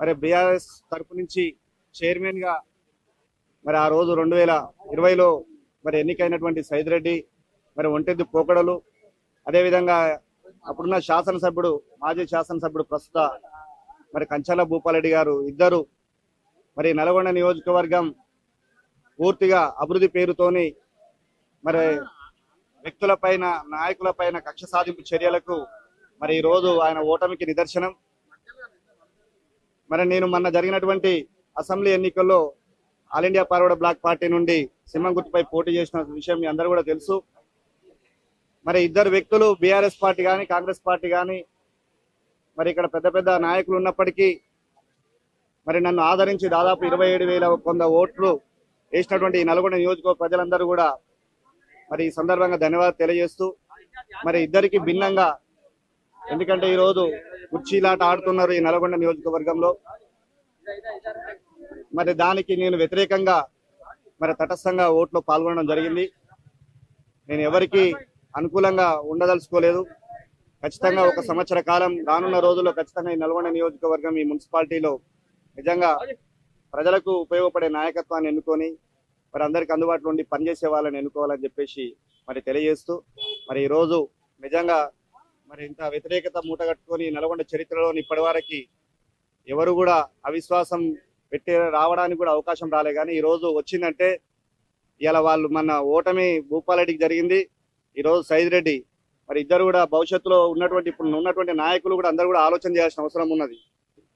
మరి బీఆర్ఎస్ తరపు నుంచి చైర్మన్గా మరి ఆ రోజు రెండు వేల ఇరవైలో మరి ఎన్నికైనటువంటి సైదిరెడ్డి మరి ఒంటెద్దు పోకడలు అదేవిధంగా అప్పుడున్న శాసనసభ్యుడు మాజీ శాసనసభ్యుడు ప్రస్తుత మరి కంచాల భూపాలరెడ్డి గారు ఇద్దరు మరి నల్గొండ నియోజకవర్గం పూర్తిగా అభివృద్ధి పేరుతోని మరి వ్యక్తులపైన నాయకులపైన కక్ష సాధింపు చర్యలకు మరి ఈ రోజు ఆయన ఓటమికి నిదర్శనం. మరి నేను మొన్న జరిగినటువంటి అసెంబ్లీ ఎన్నికల్లో All India Forward Bloc party నుండి సింహం గుర్తుపై పోటీ చేసిన విషయం మీ అందరూ కూడా తెలుసు. మరి ఇద్దరు వ్యక్తులు బీఆర్ఎస్ పార్టీ కానీ కాంగ్రెస్ పార్టీ కానీ మరి ఇక్కడ పెద్ద పెద్ద నాయకులు ఉన్నప్పటికీ మరి నన్ను ఆదరించి దాదాపు ఇరవై ఏడు వేల కొంద ఓట్లు వేసినటువంటి ఈ నల్గొండ నియోజకవర్గ ప్రజలందరూ కూడా మరి ఈ సందర్భంగా ధన్యవాదాలు తెలియజేస్తూ మరి ఇద్దరికి భిన్నంగా ఎందుకంటే ఈ రోజు కుర్చీలాట ఆడుతున్నారు ఈ నల్గొండ నియోజకవర్గంలో. మరి దానికి నేను వ్యతిరేకంగా మరి తటస్థంగా ఓట్లో పాల్గొనడం జరిగింది. నేను ఎవరికి అనుకూలంగా ఉండదలుచుకోలేదు. ఖచ్చితంగా ఒక సంవత్సర కాలం రానున్న రోజుల్లో ఖచ్చితంగా ఈ నల్గొండ నియోజకవర్గం ఈ మున్సిపాలిటీలో నిజంగా ప్రజలకు ఉపయోగపడే నాయకత్వాన్ని ఎన్నుకొని మరి అందరికి అందుబాటులో ఉండి పనిచేసే వాళ్ళని ఎన్నుకోవాలని చెప్పేసి మరి తెలియజేస్తూ మరి ఈ రోజు నిజంగా మరి ఇంత వ్యతిరేకత మూట కట్టుకొని నల్గొండ చరిత్రలోని ఇప్పటి ఎవరు కూడా అవిశ్వాసం పెట్టి రావడానికి కూడా అవకాశం రాలే. కానీ ఈ రోజు వచ్చిందంటే ఇలా వాళ్ళు మన ఓటమి భూపాలరెడ్డికి జరిగింది. ఈ రోజు సైద్ రెడ్డి మరి ఇద్దరు కూడా భవిష్యత్తులో ఉన్నటువంటి ఇప్పుడు ఉన్నటువంటి నాయకులు కూడా అందరూ కూడా ఆలోచన చేయాల్సిన అవసరం ఉన్నది.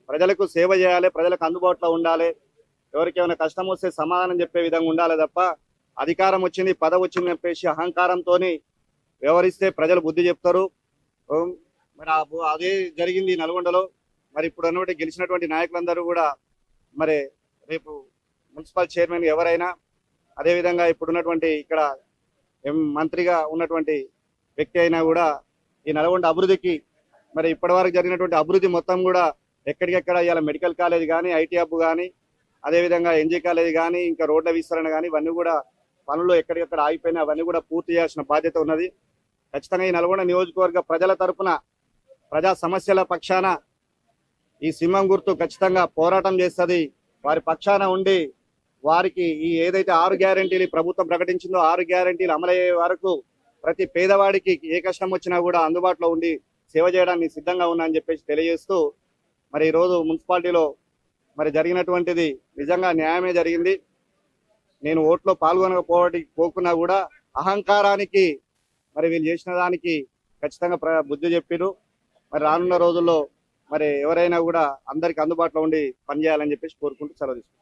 ప్రజలకు సేవ చేయాలి ప్రజలకు అందుబాటులో ఉండాలి. ఎవరికి ఏమైనా కష్టం వస్తే సమాధానం చెప్పే విధంగా ఉండాలి తప్ప అధికారం వచ్చింది పదవి వచ్చింది చెప్పేసి అహంకారంతో వ్యవహరిస్తే ప్రజలు బుద్ధి చెప్తారు. మరి అదే జరిగింది నల్గొండలో. మరి ఇప్పుడు అన్నటువంటి గెలిచినటువంటి నాయకులందరూ కూడా మరి రేపు మున్సిపల్ చైర్మన్ ఎవరైనా అదేవిధంగా ఇప్పుడున్నటువంటి ఇక్కడ మంత్రిగా ఉన్నటువంటి వ్యక్తి అయినా కూడా ఈ నల్గొండ అభివృద్ధికి మరి ఇప్పటివరకు జరిగినటువంటి అభివృద్ధి మొత్తం కూడా ఎక్కడికెక్కడ ఇవాళ మెడికల్ కాలేజ్ కానీ ఐటీ హబ్ కానీ అదేవిధంగా ఎన్జీ కాలేజ్ కానీ ఇంకా రోడ్ల విస్తరణ కానీ ఇవన్నీ కూడా పనులు ఎక్కడికెక్కడ ఆగిపోయినా అవన్నీ కూడా పూర్తి చేయాల్సిన బాధ్యత ఉన్నది. ఖచ్చితంగా ఈ నల్గొండ నియోజకవర్గ ప్రజల తరపున ప్రజా సమస్యల పక్షాన ఈ సింహం గుర్తు ఖచ్చితంగా పోరాటం చేస్తుంది. వారి పక్షాన ఉండి వారికి ఈ ఏదైతే ఆరు గ్యారంటీలు ప్రభుత్వం ప్రకటించిందో ఆరు గ్యారంటీలు అమలయ్యే వరకు ప్రతి పేదవాడికి ఏ కష్టం వచ్చినా కూడా అందుబాటులో ఉండి సేవ చేయడానికి సిద్ధంగా ఉన్నా అని చెప్పేసి తెలియజేస్తూ మరి ఈ రోజు మున్సిపాలిటీలో మరి జరిగినటువంటిది నిజంగా న్యాయమే జరిగింది. నేను ఓట్లో పాల్గొనకపోవడానికి పోకున్నా కూడా అహంకారానికి మరి వీళ్ళు చేసిన దానికి ఖచ్చితంగా ప్ర- బుద్ధి చెప్పిరు మరి రానున్న రోజుల్లో మరి ఎవరైనా కూడా అందరికి అందుబాటులో ఉండి పనిచేయాలని చెప్పేసి కోరుకుంటూ సెలవు తీసుకుంటాను